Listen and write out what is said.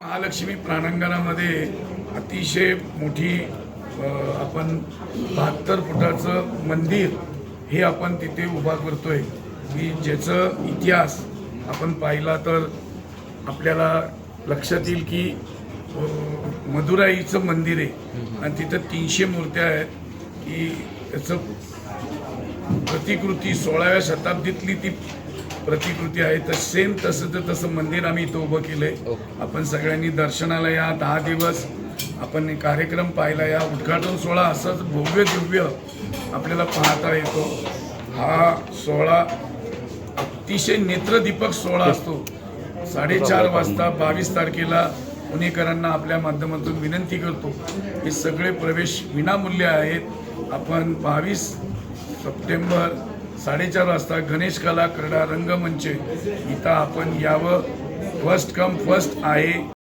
महालक्ष्मी प्रांगणामध्ये अतिशय मोठी आपण बहात्तर फुटाचं मंदिर हे आपण तिथे उभा करतोय. की ज्याचं इतिहास आपण पाहिला तर आपल्याला लक्षात येईल की मदुराईचं मंदिर आहे. आणि तिथं तीनशे मूर्त्या आहेत की त्याचं प्रतिकृती सोळाव्या शताब्दीतली ती प्रतिकृती आहे तर सेम तसं तर तसं मंदिर आम्ही इथं उभं केलंय. आपण सगळ्यांनी दर्शनाला या दहा दिवस आपण कार्यक्रम पाहिला. या उद्घाटन सोहळा असाच भव्य दिव्य आपल्याला पाहता येतो. हा सोहळा अतिशय नेत्रदीपक सोहळा असतो. साडेचार वाजता बावीस तारखेला पुणेकरांना आपल्या माध्यमातून विनंती करतो. हे सगळे प्रवेश विनामूल्य आहेत. आपण बावीस सप्टेंबर साडेचार वाजता गणेश कला क्रीडा रंगमंच. इथं आपण यावं. फर्स्ट कम फर्स्ट आहे.